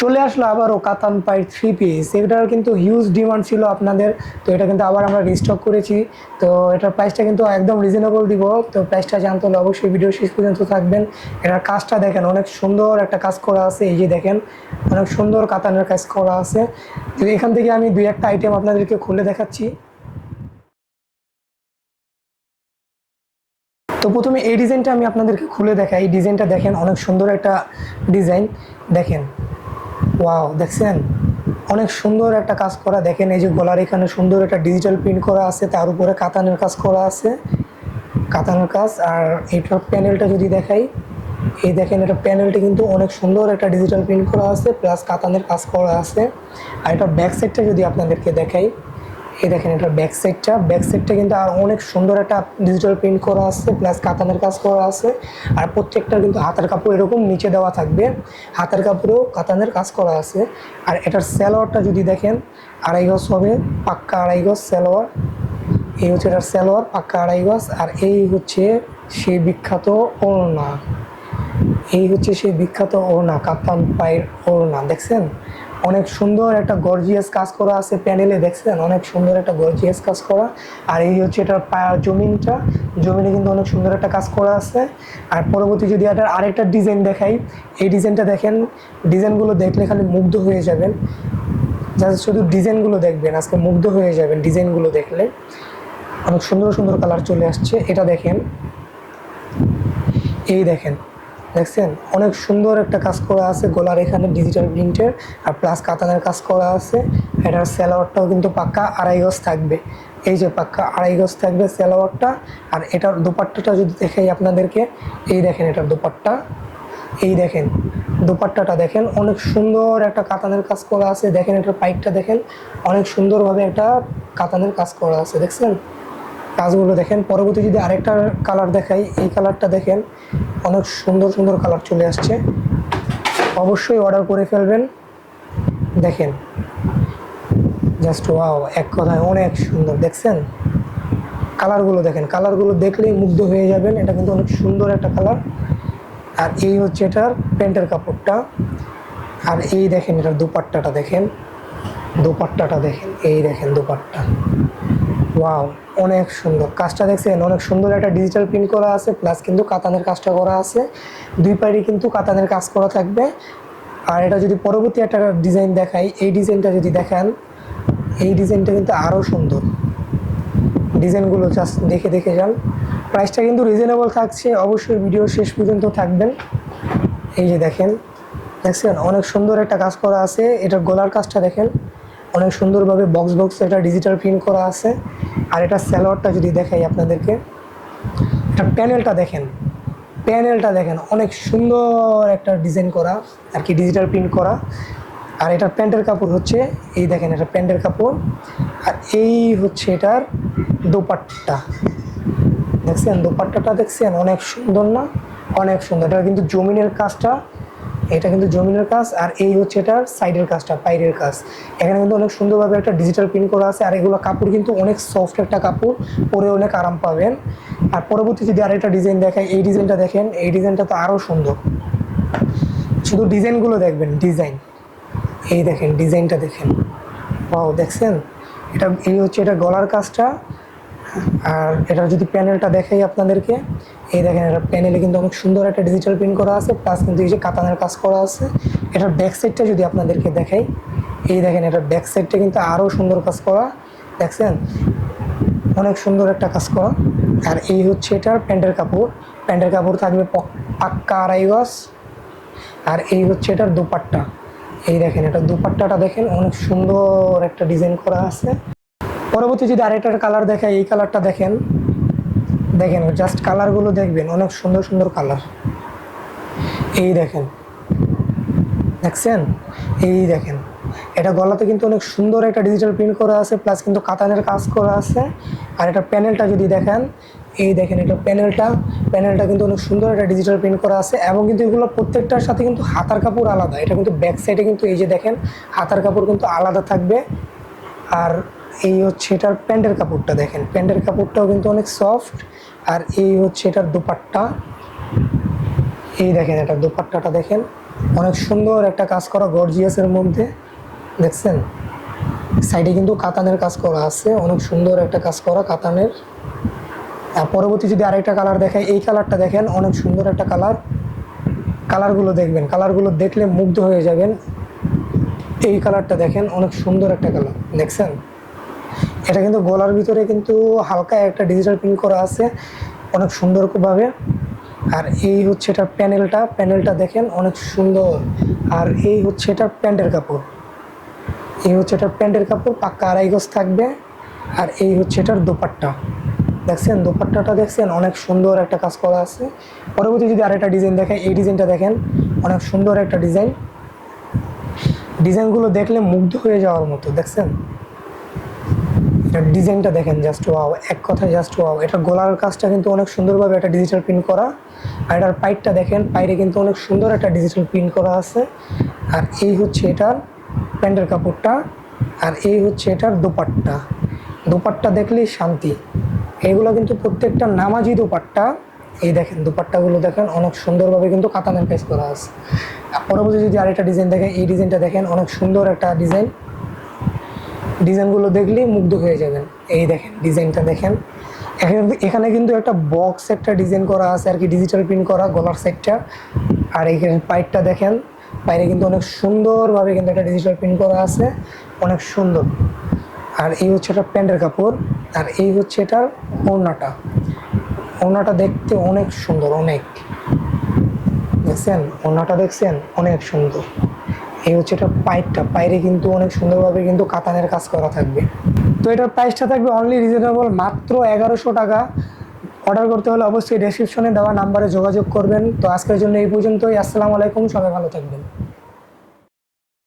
চলে আসলো আবারও কাতান পাই থ্রি পিস এটার কিন্তু হিউজ ডিমান্ড ছিল আপনাদের। তো এটা কিন্তু আবার আমরা রিস্টক করেছি। তো এটার প্রাইসটা কিন্তু একদম রিজনেবল দিব। তো প্রাইসটা জানতে হলে অবশ্যই ভিডিও শেষ পর্যন্ত থাকবেন। এটার কাজটা দেখেন, অনেক সুন্দর একটা কাজ করা আছে। এই যে দেখেন, অনেক সুন্দর কাতানের কাজ করা আছে। তো এখান থেকে আমি দুই একটা আইটেম আপনাদেরকে খুলে দেখাচ্ছি। তো প্রথমে এই ডিজাইনটা আমি আপনাদেরকে খুলে দেখাই। এই ডিজাইনটা দেখেন, অনেক সুন্দর একটা ডিজাইন দেখেন ওয়াও দেখছেন? অনেক সুন্দর একটা কাজ করা। দেখেন এই যে গলার এখানে সুন্দর একটা ডিজিটাল প্রিন্ট করা আছে, তার উপরে কাতানের কাজ করা আছে। কাতানের কাজ, আর এটার প্যানেলটা যদি দেখাই, এই দেখেন এটা প্যানেলটা কিন্তু অনেক সুন্দর একটা ডিজিটাল প্রিন্ট করা আছে প্লাস কাতানের কাজ করা আছে। আর এটা ব্যাক সাইডটা যদি আপনাদেরকে দেখাই এই দেখেন এটার ব্যাক সাইডটা ব্যাক সাইডটা কিন্তু আর অনেক সুন্দর একটা ডিজিটাল প্রিন্ট করা আছে প্লাস কাতানের কাজ করা আছে। আর প্রত্যেকটা কিন্তু হাতের কাপড় এরকম নিচে দেওয়া থাকবে। হাতের কাপড়েও কাতানের কাজ করা আছে। আর এটার স্যালোয়ারটা যদি দেখেন, আড়াই গজ হবে, পাক্কা আড়াই গজ স্যালোয়ার এই হচ্ছে এটার স্যালোয়ার পাক্কা আড়াই গজ। আর এই হচ্ছে সেই বিখ্যাত ওড়না। এই হচ্ছে সেই বিখ্যাত ওড়না, কাতান পায়ের ওড়না, দেখছেন? অনেক সুন্দর একটা গর্জিয়াস কাজ করা আছে প্যানেলে, দেখছেন? অনেক সুন্দর একটা গর্জিয়াস কাজ করা। আর এই হচ্ছে এটার জমিনটা। জমিনে কিন্তু অনেক সুন্দর একটা কাজ করা আছে। আর পরবর্তী যদি এটার আরেকটা ডিজাইন দেখাই, এই ডিজাইনটা দেখেন, ডিজাইনগুলো দেখলে খালি মুগ্ধ হয়ে যাবেন। জাস্ট শুধু ডিজাইনগুলো দেখবেন, আজকে মুগ্ধ হয়ে যাবেন ডিজাইনগুলো দেখলে। অনেক সুন্দর সুন্দর কালার চলে আসছে। এটা দেখেন। এই দেখেন। দেখছেন? অনেক সুন্দর একটা কাজ করা আছে, গলার এখানে ডিজিটাল প্রিন্টের আর প্লাস কাতানের কাজ করা আছে। এটার স্যালোয়ারটাও কিন্তু পাক্কা আড়াই গজ থাকবে। এই যে পাক্কা আড়াই গজ থাকবে স্যালোয়ারটা আর এটার দোপাট্টাটা যদি দেখাই আপনাদেরকে, এই দেখেন এটার দোপাট্টা। এই দেখেন, দোপাট্টাটা দেখেন, অনেক সুন্দর একটা কাতানের কাজ করা আছে। দেখেন এটার পাইপটা দেখেন, অনেক সুন্দরভাবে একটা কাতানের কাজ করা আছে। দেখছেন? কাজগুলো দেখেন। পরবর্তী যদি আরেকটা কালার দেখাই, এই কালারটা দেখেন, অনেক সুন্দর সুন্দর কালার চলে আসছে। অবশ্যই অর্ডার করে ফেলবেন। দেখেন জাস্ট ওয়াও এক কথায় অনেক সুন্দর, দেখছেন? কালারগুলো দেখেন কালারগুলো দেখলেই মুগ্ধ হয়ে যাবেন। এটা কিন্তু অনেক সুন্দর একটা কালার আর এই হচ্ছে এটার প্যান্টের কাপড়টা। আর এই দেখেন এটার দুপাট্টাটা দেখেন। দুপাট্টাটা দেখেন, এই দেখেন দুপাট্টা। ওয়াও অনেক সুন্দর। কাজটা দেখছেন, অনেক সুন্দর একটা ডিজিটাল প্রিন্ট করা আছে প্লাস কিন্তু কাতানের কাজটা করা আছে। দুই পাড়ি কিন্তু কাতানের কাজ করা থাকবে। আর এটা যদি পরবর্তী একটা ডিজাইন দেখাই, এই ডিজাইনটা যদি দেখান, এই ডিজাইনটা কিন্তু আরও সুন্দর। ডিজাইনগুলো জাস্ট দেখে দেখে যান। প্রাইসটা কিন্তু রিজনেবল থাকছে, অবশ্যই ভিডিও শেষ পর্যন্ত থাকবেন। এই যে দেখেন, দেখছেন? অনেক সুন্দর একটা কাজ করা আছে। এটার গলার কাজটা দেখেন। অনেক সুন্দরভাবে বক্স বক্স এটা ডিজিটাল প্রিন্ট করা আছে। আর এটা স্যালোয়ারটা যদি দেখাই আপনাদেরকে এটা প্যানেলটা দেখেন। প্যানেলটা দেখেন, অনেক সুন্দর একটা ডিজাইন করা, আর কি ডিজিটাল প্রিন্ট করা। আর এটার প্যান্টের কাপড় হচ্ছে, এই দেখেন এটা প্যান্টের কাপড়। আর এই হচ্ছে এটার দোপাট্টা। দেখছেন? দোপাট্টাটা দেখছেন? অনেক সুন্দর না? অনেক সুন্দর। এটা কিন্তু জমিনের কাজটা এটা কিন্তু জমিনের কাজ, আর এই হচ্ছে এটার সাইডের কাজটা, পাইরের কাজ। এখানে কিন্তু অনেক সুন্দরভাবে একটা ডিজিটাল প্রিন্ট করা আছে, আর এগুলো কাপড় কিন্তু অনেক সফট একটা কাপড়, পরে অনেক আরাম পাবেন। আর পরবর্তী যদি আরেকটা ডিজাইন দেখায় এই ডিজাইনটা দেখেন, এই ডিজাইনটা তো আরও সুন্দর। শুধু ডিজাইনগুলো দেখবেন ডিজাইন এই দেখেন ডিজাইনটা দেখেন। ও দেখছেন? এটা, এই হচ্ছে এটা গলার কাজটা, আর এটার যদি প্যানেলটা দেখাই আপনাদেরকে এই দেখেন, এটা প্যানেলে কিন্তু অনেক সুন্দর একটা ডিজিটাল প্রিন্ট করা আছে প্লাস কিন্তু এই যে কাতানের কাজ করা আছে, এটার ব্যাক সাইডটা যদি আপনাদেরকে দেখাই, এই দেখেন, এটার ব্যাক সাইডটা কিন্তু আরও সুন্দর কাজ করা, দেখছেন? অনেক সুন্দর একটা কাজ করা, আর এই হচ্ছে এটার প্যান্টের কাপড় প্যান্টের কাপড় থাকবে পাক্কা আড়াই গজ, আর এই হচ্ছে এটার দুপাট্টা, এই দেখেন এটা দুপাট্টাটা দেখেন, অনেক সুন্দর একটা ডিজাইন করা আছে। পরবর্তী যদি আরেকটার কালার দেখায় এই কালারটা দেখেন দেখেন জাস্ট কালারগুলো দেখবেন, অনেক সুন্দর সুন্দর কালার এই দেখেন, দেখছেন? এই দেখেন, এটা গলাতে কিন্তু অনেক সুন্দর একটা ডিজিটাল প্রিন্ট করা আছে প্লাস কিন্তু কাতানের কাজ করা আছে। আর এটা প্যানেলটা যদি দেখেন, এই দেখেন, এটা প্যানেলটা প্যানেলটা কিন্তু অনেক সুন্দর একটা ডিজিটাল প্রিন্ট করা আছে এবং কিন্তু এগুলো প্রত্যেকটার সাথে কিন্তু হাতার কাপড় আলাদা। এটা কিন্তু ব্যাক সাইডে কিন্তু এই যে দেখেন, হাতার কাপড় কিন্তু আলাদা থাকবে। আর এই হচ্ছে এটার প্যান্টের কাপড়টা দেখেন। প্যান্টের কাপড়টাও কিন্তু অনেক সফট। আর এই হচ্ছে এটার দোপাট্টা। এই দেখেন এটার দোপাট্টাটা দেখেন। অনেক সুন্দর একটা কাজ করা গর্জিয়াসের মধ্যে। দেখছেন? সাইডে কিন্তু কাতানের কাজ করা আছে। অনেক সুন্দর একটা কাজ করা কাতানের। পরবর্তী যদি আরেকটা কালার দেখায় এই কালারটা দেখেন, অনেক সুন্দর একটা কালার। কালারগুলো দেখবেন। কালারগুলো দেখলে মুগ্ধ হয়ে যাবেন। এই কালারটা দেখেন, অনেক সুন্দর একটা কালার। দেখছেন? এটা কিন্তু গলার ভিতরে কিন্তু হালকা একটা ডিজিটাল প্রিন্ট করা আছে, অনেক সুন্দরভাবে আর এই হচ্ছে এটার প্যানেলটা প্যানেলটা দেখেন অনেক সুন্দর। আর এই হচ্ছে এটার প্যান্টের কাপড়। এই হচ্ছে এটার প্যান্টের কাপড়, পাক্কা আড়াই গজ থাকবে। আর এই হচ্ছে এটার দোপাট্টা। দেখছেন, দোপাট্টাটা দেখছেন, অনেক সুন্দর একটা কাজ করা আছে। পরবর্তী যদি আরেকটা ডিজাইন দেখেন, এই ডিজাইনটা দেখেন, অনেক সুন্দর একটা ডিজাইন। ডিজাইনগুলো দেখলে মুগ্ধ হয়ে যাওয়ার মতো, দেখছেন? ডিজাইনটা দেখেন জাস্ট ওয়াও এক কথায় জাস্ট ওয়াও এটার গলার কাজটা কিন্তু অনেক সুন্দরভাবে একটা ডিজিটাল প্রিন্ট করা। আর এটার পাইটটা দেখেন পাইরে কিন্তু অনেক সুন্দর একটা ডিজিটাল প্রিন্ট করা আছে। আর এই হচ্ছে এটার প্যান্টের কাপড়টা, আর এই হচ্ছে এটার দোপাট্টা। দোপাট্টা দেখলেই শান্তি। এইগুলো কিন্তু প্রত্যেকটা নামাজি দোপাট্টা। এই দেখেন, দোপাট্টাগুলো দেখেন, অনেক সুন্দরভাবে কিন্তু কাতানের কাজ করা আছে। পরবর্তী যদি আরেকটা ডিজাইন দেখেন, এই ডিজাইনটা দেখেন, অনেক সুন্দর একটা ডিজাইন ডিজাইনগুলো দেখলেই মুগ্ধ হয়ে যাবেন। এই দেখেন, ডিজাইনটা দেখেন। এখানে কিন্তু একটা বক্স একটা ডিজাইন করা আছে আর কি ডিজিটাল প্রিন্ট করা গলার সাইডটা আর এইখানে পাইপটা দেখেন বাইরে কিন্তু অনেক সুন্দরভাবে কিন্তু একটা ডিজিটাল প্রিন্ট করা আছে, অনেক সুন্দর। আর এই হচ্ছে এটা প্যান্টের কাপড়, আর এই হচ্ছে এটার ওড়নাটা। ওড়নাটা দেখতে অনেক সুন্দর, অনেক। দেখছেন? ওড়নাটা দেখছেন? অনেক সুন্দর। এই হচ্ছে এটা পাইপটা। পাইরে কিন্তু অনেক সুন্দরভাবে কিন্তু কাতানের কাজ করা থাকবে। তো এটার প্রাইসটা থাকবে অনলি রিজনেবল মাত্র এগারোশো টাকা। অর্ডার করতে হলে অবশ্যই ডেসক্রিপশনে দেওয়া নাম্বারে যোগাযোগ করবেন। তো আজকের জন্য এই পর্যন্তই। আসসালামু আলাইকুম। সবাই ভালো থাকবেন।